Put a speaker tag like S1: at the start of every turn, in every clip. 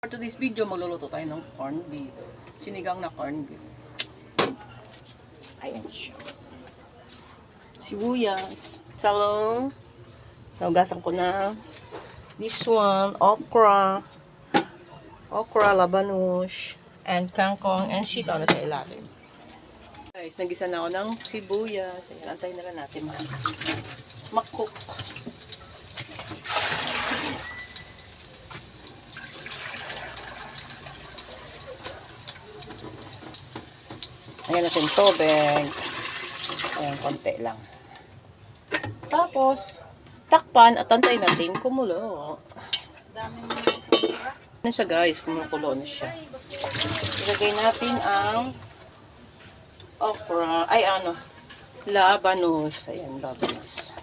S1: For today's video, magluluto tayo ng corned beef. Sinigang na corned beef. Ayan siya. Sibuyas. Talong. Naugasan ko na. This one, okra. Okra, labanush. And kangkong and sitaw na sa ilalim. Guys, nagisa na ako ng sibuyas. Antayin na lang natin ma Ayan natin tubig. Ayan, konti lang. Tapos, takpan at antayin natin kumulo. Ano siya guys, kumukulo na siya. Ilagay natin ang okra, ay ano, labanos. Ayan, labanos.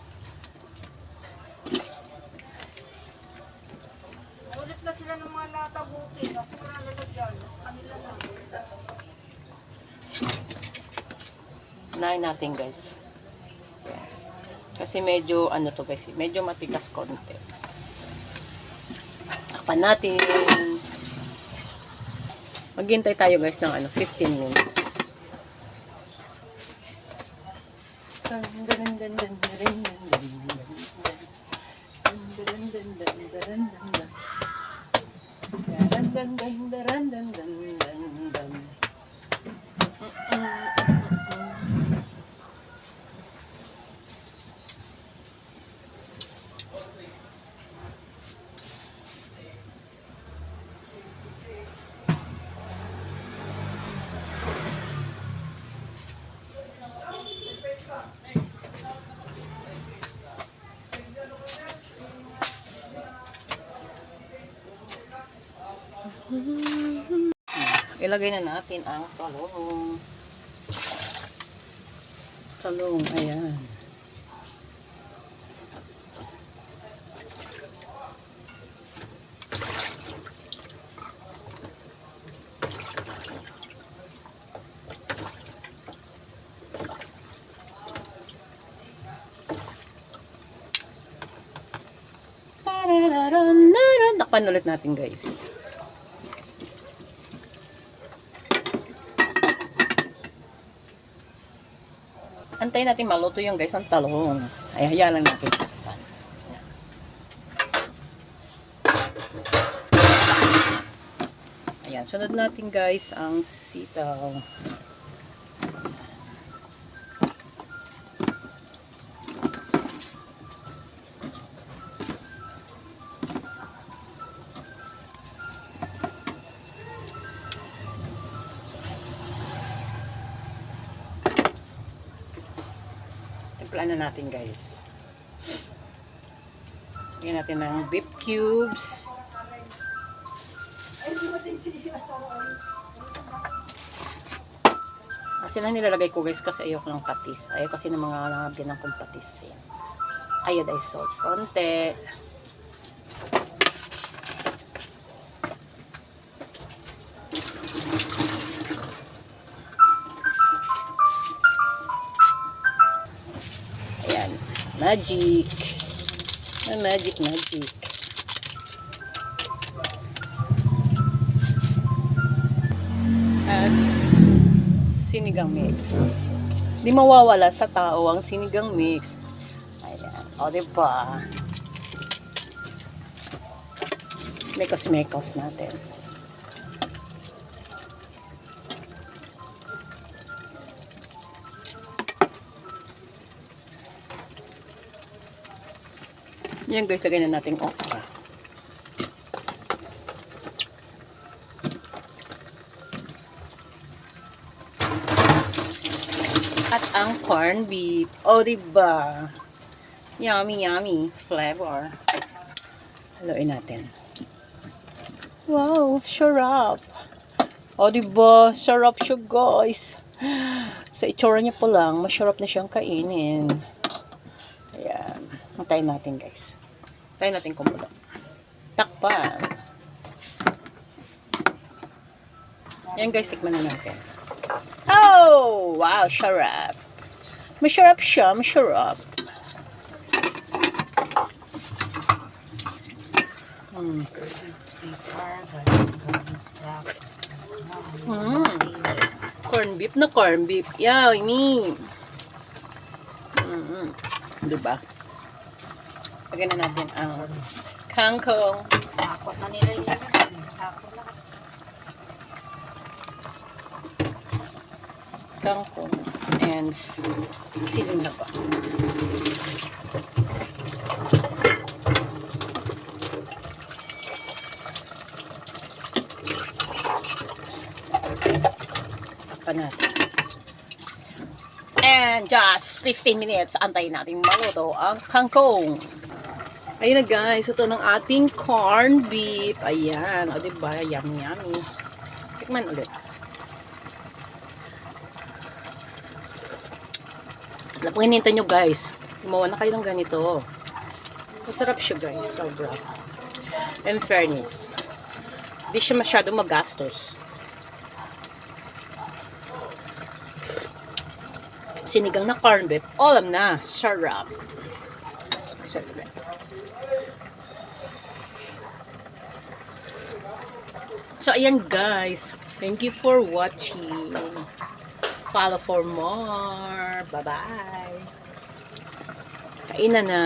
S2: Ulit na sila ng mga natabuti. Ako na lalagyan. Kanila na.
S1: Unahin natin guys. Kasi medyo, ano to guys, medyo matikas konti. Takpan natin. Maghintay tayo guys ng ano, 15 minutes. Dun, dun, dun, dun, dun, Ilagay na natin ang talong. Talong, ayan. Takpan ulit natin guys. Antayin natin maluto yung guys ang talong. Ay, hayaan lang natin. Ayan, sunod natin guys ang sitaw. Timplahan na natin guys. Lagyan natin ng beef cubes. Kasi na nilalagay ko guys kasi ayoko ng patis. Ayoko kasi ng mga nabinang kong patis. Ayan. Iodized salt. Konti. Magic. Ah, magic, magic. At sinigang mix. Di mawawala sa tao ang sinigang mix. Ayan. O, diba? Mekos-mekos natin. Yan guys, lagay na natin okra. At ang corned beef. O, diba? Yummy, yummy flavor. Haluin natin. Wow, sarap. O, diba? Sarap siya, guys. Sa itsura niya po lang, masarap na siyang kainin. Ayan. Antayin natin, guys. Antayin natin kumulo. Takpan. Yan, guys. Tikman na natin. Oh! Wow, sarap. Masarap siya, masarap. Mm. Mm. Corn beef na corn beef. I mean. Mm-hmm. Diba? Lagyan na natin ang kangkong.
S2: Sakot na nila nilagay. Sakot lahat.
S1: kangkong and siling na ba? Takpan natin. And just 15 minutes, antayin natin maluto ang kangkong. Ayun na guys, ito ng ating corn beef. Ayan, o diba? Yummy, yummy. Tikman ulit. Hinintay nyo guys. Gumawa na kayo ng ganito. Masarap siya guys. Sobra. In fairness. Hindi siya masyado magastos. Sinigang na corn beef. Alam na. Sarap. Sarap. So, ayan guys. Thank you for watching. Follow for more. Bye-bye. Kainan na.